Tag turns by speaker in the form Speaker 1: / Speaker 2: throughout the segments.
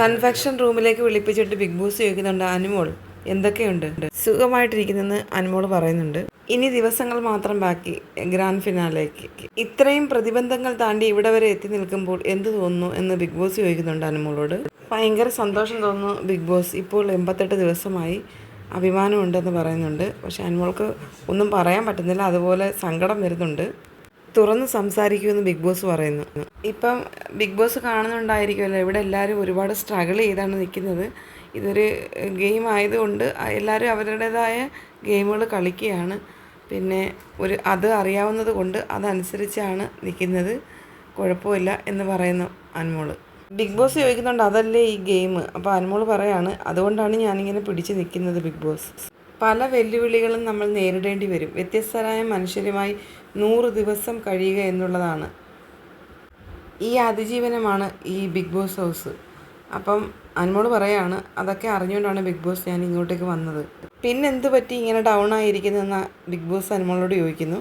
Speaker 1: Confection റൂമിലേക്ക് വിളിപ്പിച്ചിട്ട് big boss ചോദിക്കുന്നുണ്ട് അനുമോൾ എന്തൊക്കെയുണ്ട്? സുഖമായിട്ടിരിക്കുന്നെന്ന് അനുമോൾ പറയുന്നുണ്ട്. ഇനി ദിവസങ്ങൾ മാത്രം ബാക്കി ഗ്രാൻഡ് ഫിനാലേക്ക്. ഇത്രയും പ്രതിബന്ധങ്ങൾ താണ്ടി ഇവിടെ വരെ എത്തി നിൽക്കുമ്പോൾ എന്ത് തോന്നുന്നു എന്ന് ബിഗ് ബോസ് ചോദിക്കുന്നുണ്ട് അനുമോളോട്. ഭയങ്കര സന്തോഷം തോന്നുന്നു ബിഗ് ബോസ്. ഇപ്പോൾ എൺപത്തെട്ട് ദിവസമായി അഭിമാനമുണ്ടെന്ന് പറയുന്നുണ്ട്. പക്ഷെ അനുമോൾക്ക് ഒന്നും പറയാൻ പറ്റുന്നില്ല. അതുപോലെ സങ്കടം വരുന്നുണ്ട്. തുറന്ന് സംസാരിക്കുമെന്ന് ബിഗ് ബോസ് പറയുന്നു. ഇപ്പം ബിഗ് ബോസ് കാണുന്നുണ്ടായിരിക്കുമല്ലോ. ഇവിടെ എല്ലാവരും ഒരുപാട് സ്ട്രഗിൾ ചെയ്താണ് നിൽക്കുന്നത്. ഇതൊരു ഗെയിം ആയതുകൊണ്ട് എല്ലാവരും അവരുടേതായ ഗെയിമുകൾ കളിക്കുകയാണ്. പിന്നെ ഒരു അത് അറിയാവുന്നത് കൊണ്ട് അതനുസരിച്ചാണ് നിൽക്കുന്നത്. കുഴപ്പമില്ല എന്ന് പറയുന്നു അൻമോൾ. ബിഗ് ബോസ് ചോദിക്കുന്നുണ്ട് അതല്ലേ ഈ ഗെയിം അപ്പോൾ അനുമോൾ പറയാണ് അതുകൊണ്ടാണ് ഞാനിങ്ങനെ പിടിച്ച് നിൽക്കുന്നത് ബിഗ് ബോസ്. പല വെല്ലുവിളികളും നമ്മൾ നേരിടേണ്ടി വരും. വ്യത്യസ്തരായ മനുഷ്യരുമായി നൂറ് ദിവസം കഴിയുക എന്നുള്ളതാണ്. ഈ അതിജീവനമാണ് ഈ ബിഗ് ബോസ് ഹൗസ് അപ്പം അനുമോട് പറയാണ് അതൊക്കെ അറിഞ്ഞുകൊണ്ടാണ് ബിഗ് ബോസ് ഞാൻ ഇങ്ങോട്ടേക്ക് വന്നത്. പിന്നെ എന്ത് പറ്റി ഇങ്ങനെ ഡൗൺ ആയിരിക്കുന്നതെന്ന് ബിഗ് ബോസ് അനുമോളോട് ചോദിക്കുന്നു.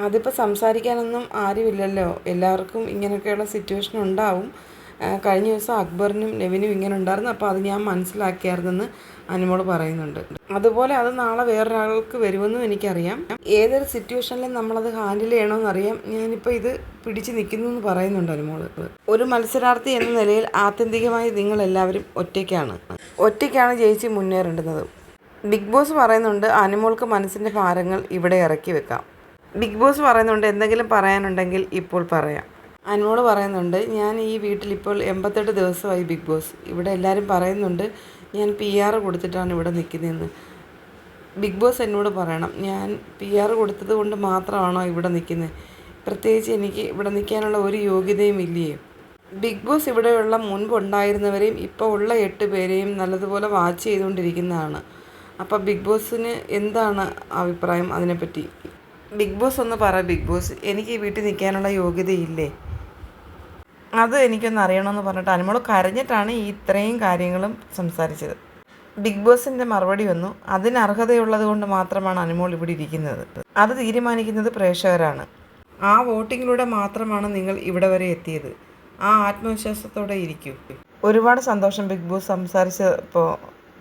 Speaker 1: അതിപ്പോൾ സംസാരിക്കാനൊന്നും ആരുമില്ലല്ലോ. എല്ലാവർക്കും ഇങ്ങനെയൊക്കെയുള്ള സിറ്റുവേഷൻ ഉണ്ടാവും. കഴിഞ്ഞ ദിവസം അക്ബറിനും നെവിനും ഇങ്ങനെ ഉണ്ടായിരുന്നു. അപ്പോൾ അത് ഞാൻ മനസ്സിലാക്കിയായിരുന്നെന്ന് അനുമോൾ പറയുന്നുണ്ട്. അതുപോലെ അത് നാളെ വേറൊരാൾക്ക് വരുമെന്നും എനിക്കറിയാം. ഏതൊരു സിറ്റുവേഷനിലും നമ്മളത് ഹാൻഡിൽ ചെയ്യണമെന്നറിയാം ഞാനിപ്പോൾ ഇത് പിടിച്ച് നിൽക്കുന്നു എന്ന് പറയുന്നുണ്ട് അനുമോൾ. ഒരു മത്സരാർത്ഥി എന്ന നിലയിൽ ആത്യന്തികമായി നിങ്ങൾ എല്ലാവരും ഒറ്റയ്ക്കാണ്. ഒറ്റയ്ക്കാണ് ജയിച്ച് മുന്നേറേണ്ടുന്നത്. ബിഗ് ബോസ് പറയുന്നുണ്ട് അനുമോൾക്ക് മനസ്സിന്റെ ഭാരങ്ങൾ ഇവിടെ ഇറക്കി വെക്കാം. ബിഗ് ബോസ് പറയുന്നുണ്ട് എന്തെങ്കിലും പറയാനുണ്ടെങ്കിൽ ഇപ്പോൾ പറയാം. അനുമോൾ പറയുന്നുണ്ട് ഞാൻ ഈ വീട്ടിലിപ്പോൾ എൺപത്തെട്ട് ദിവസമായി ബിഗ് ബോസ്. ഇവിടെ എല്ലാവരും പറയുന്നുണ്ട് ഞാൻ പി ആർ കൊടുത്തിട്ടാണ് ഇവിടെ നിൽക്കുന്നതെന്ന്. ബിഗ് ബോസ് എന്നോട് പറയണം ഞാൻ പി ആർ കൊടുത്തത് കൊണ്ട് മാത്രമാണോ ഇവിടെ നിൽക്കുന്നത്? പ്രത്യേകിച്ച് എനിക്ക് ഇവിടെ നിൽക്കാനുള്ള ഒരു യോഗ്യതയും ഇല്ലയോ ബിഗ് ബോസ് ഇവിടെയുള്ള മുൻപ് ഉണ്ടായിരുന്നവരെയും ഇപ്പോൾ ഉള്ള എട്ട് പേരെയും നല്ലതുപോലെ വാച്ച് ചെയ്തുകൊണ്ടിരിക്കുന്നതാണ്. അപ്പോൾ ബിഗ് ബോസിന് എന്താണ് അഭിപ്രായം അതിനെപ്പറ്റി? ബിഗ് ബോസ് ഒന്ന് പറ ബിഗ് ബോസ് എനിക്ക് ഈ വീട്ടിൽ നിൽക്കാനുള്ള യോഗ്യതയില്ലേ? അത് എനിക്കൊന്ന് അറിയണമെന്ന് പറഞ്ഞിട്ട് അനുമോൾ കരഞ്ഞിട്ടാണ് ഈ ഇത്രയും കാര്യങ്ങളും സംസാരിച്ചത്. ബിഗ് ബോസിന്റെ മറുപടി വന്നു. അതിന് അർഹതയുള്ളത് കൊണ്ട് മാത്രമാണ് അനുമോൾ ഇവിടെ ഇരിക്കുന്നത്. അത് തീരുമാനിക്കുന്നത് പ്രേക്ഷകരാണ്. ആ വോട്ടിങ്ങിലൂടെ മാത്രമാണ് നിങ്ങൾ ഇവിടെ വരെ എത്തിയത്. ആ ആത്മവിശ്വാസത്തോടെ ഇരിക്കൂ. ഒരുപാട് സന്തോഷം ബിഗ് ബോസ് സംസാരിച്ചപ്പോൾ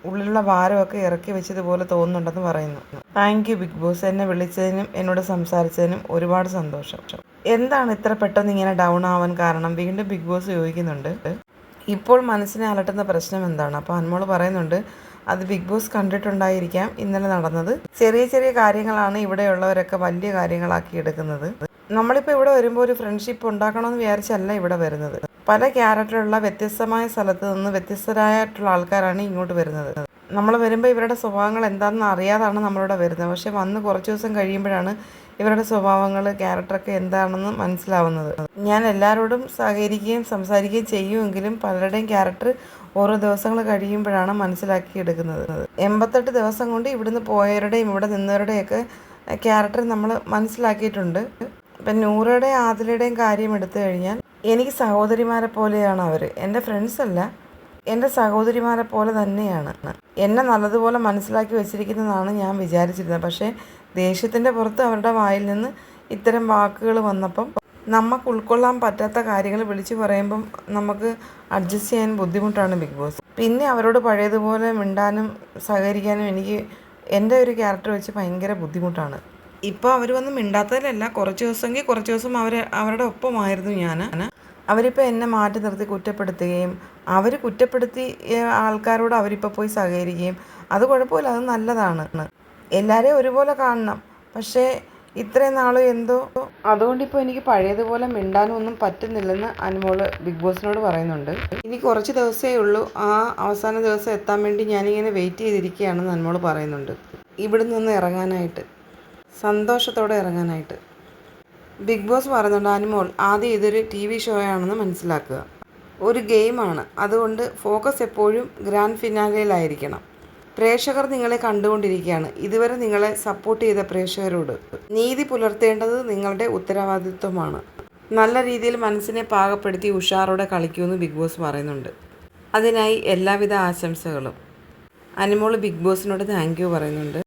Speaker 1: ഉള്ളിലുള്ള ഭാരമൊക്കെ ഇറക്കി വെച്ചതുപോലെ തോന്നുന്നുണ്ടെന്ന് പറയുന്നു. Thank you big boss. എന്നെ വിളിച്ചതിനും എന്നോട് സംസാരിച്ചതിനും ഒരുപാട് സന്തോഷം. എന്താണ് ഇത്ര പെട്ടെന്ന് ഇങ്ങനെ ഡൗൺ ആവാൻ കാരണം? വീണ്ടും ബിഗ് ബോസ് ചോദിക്കുന്നുണ്ട്. ഇപ്പോൾ മനസ്സിനെ അലട്ടുന്ന പ്രശ്നം എന്താണ്? അപ്പോൾ അന്മോൾ പറയുന്നുണ്ട് അത് ബിഗ് ബോസ് കണ്ടിട്ടുണ്ടായിരിക്കാം ഇന്നലെ നടന്നത്. ചെറിയ ചെറിയ കാര്യങ്ങളാണ് ഇവിടെയുള്ളവരൊക്കെ വലിയ കാര്യങ്ങളാക്കി എടുക്കുന്നത്. നമ്മളിപ്പോൾ ഇവിടെ വരുമ്പോൾ ഒരു ഫ്രണ്ട്ഷിപ്പ് ഉണ്ടാക്കണമെന്ന് വിചാരിച്ചല്ല ഇവിടെ വരുന്നത്. പല ക്യാരക്ടറുള്ള വ്യത്യസ്തമായ സ്ഥലത്ത് നിന്ന് വ്യത്യസ്തരായിട്ടുള്ള ആൾക്കാരാണ് ഇങ്ങോട്ട് വരുന്നത്. നമ്മൾ വരുമ്പോൾ ഇവരുടെ സ്വഭാവങ്ങൾ എന്താണെന്ന് അറിയാതാണ് നമ്മളിവിടെ വരുന്നത്. പക്ഷേ വന്ന് കുറച്ച് ദിവസം കഴിയുമ്പോഴാണ് ഇവരുടെ സ്വഭാവങ്ങൾ ക്യാരക്ടറൊക്കെ എന്താണെന്ന് മനസ്സിലാവുന്നത്. ഞാൻ എല്ലാവരോടും സഹകരിക്കുകയും സംസാരിക്കുകയും ചെയ്യുമെങ്കിലും പലരുടെയും ക്യാരക്ടർ ഓരോ ദിവസങ്ങൾ കഴിയുമ്പോഴാണ് മനസ്സിലാക്കിയെടുക്കുന്നത്. എൺപത്തെട്ട് ദിവസം കൊണ്ട് ഇവിടുന്ന് പോയവരുടെയും ഇവിടെ നിന്നവരുടെയൊക്കെ ക്യാരക്ടർ നമ്മൾ മനസ്സിലാക്കിയിട്ടുണ്ട്. ഇപ്പം നൂറയുടെയും ആതിലയുടെയും കാര്യം എടുത്തു കഴിഞ്ഞാൽ എനിക്ക് സഹോദരിമാരെ പോലെയാണ് അവർ എന്റെ ഫ്രണ്ട്സ് അല്ല. എന്റെ സഹോദരിമാരെ പോലെ തന്നെയാണ്. എന്നെ നല്ലതുപോലെ മനസ്സിലാക്കി വെച്ചിരിക്കുന്നതാണ് ഞാൻ വിചാരിച്ചിരുന്നത്. പക്ഷേ ദേഷ്യത്തിന്റെ പുറത്ത് അവരുടെ വായിൽ നിന്ന് ഇത്തരം വാക്കുകൾ വന്നപ്പം നമുക്ക് ഉൾക്കൊള്ളാൻ പറ്റാത്ത കാര്യങ്ങൾ വിളിച്ചു പറയുമ്പം നമുക്ക് അഡ്ജസ്റ്റ് ചെയ്യാൻ ബുദ്ധിമുട്ടാണ് ബിഗ് ബോസ് പിന്നെ അവരോട് പഴയതുപോലെ മിണ്ടാനും സഹകരിക്കാനും എനിക്ക് എന്റെ ഒരു ക്യാരക്ടർ വെച്ച് ഭയങ്കര ബുദ്ധിമുട്ടാണ്. ഇപ്പോൾ അവർ വന്ന് മിണ്ടാത്തതിലല്ല കുറച്ച് ദിവസമെങ്കിൽ കുറച്ച് ദിവസം അവർ അവരുടെ ഒപ്പമായിരുന്നു ഞാൻ. അവരിപ്പോൾ എന്നെ മാറ്റി നിർത്തി കുറ്റപ്പെടുത്തുകയും അവർ കുറ്റപ്പെടുത്തി ആൾക്കാരോട് അവരിപ്പോൾ പോയി സഹകരിക്കുകയും അത് കുഴപ്പമില്ല അത് നല്ലതാണ്. എല്ലാവരെയും ഒരുപോലെ കാണണം. പക്ഷേ ഇത്രയും നാൾ എന്തോ അതുകൊണ്ട് ഇപ്പോൾ എനിക്ക് പഴയതുപോലെ മിണ്ടാനൊന്നും പറ്റുന്നില്ലെന്ന് അനുമോൾ ബിഗ് ബോസിനോട് പറയുന്നുണ്ട്. ഇനി കുറച്ച് ദിവസമേ ഉള്ളൂ. ആ അവസാന ദിവസം എത്താൻ വേണ്ടി ഞാനിങ്ങനെ വെയിറ്റ് ചെയ്തിരിക്കുകയാണെന്ന് അനുമോൾ പറയുന്നുണ്ട്. ഇവിടെ നിന്ന് ഇറങ്ങാനായിട്ട്. സന്തോഷത്തോടെ ഇറങ്ങാനായിട്ട്. ബിഗ് ബോസ് പറയുന്നുണ്ട് അനുമോൾ ആദ്യം ഇതൊരു ടി വി ഷോ ആണെന്ന് മനസ്സിലാക്കുക. ഒരു ഗെയിമാണ്. അതുകൊണ്ട് ഫോക്കസ് എപ്പോഴും ഗ്രാൻഡ് ഫിനാലയിലായിരിക്കണം. പ്രേക്ഷകർ നിങ്ങളെ കണ്ടുകൊണ്ടിരിക്കുകയാണ്. ഇതുവരെ നിങ്ങളെ സപ്പോർട്ട് ചെയ്ത പ്രേക്ഷകരോട് നീതി പുലർത്തേണ്ടത് നിങ്ങളുടെ ഉത്തരവാദിത്വമാണ്. നല്ല രീതിയിൽ മനസ്സിനെ പാകപ്പെടുത്തി ഉഷാറോടെ കളിക്കുമെന്ന് ബിഗ് ബോസ് പറയുന്നുണ്ട്. അതിനായി എല്ലാവിധ ആശംസകളും. അനുമോൾ ബിഗ് ബോസിനോട് താങ്ക് യു പറയുന്നുണ്ട്.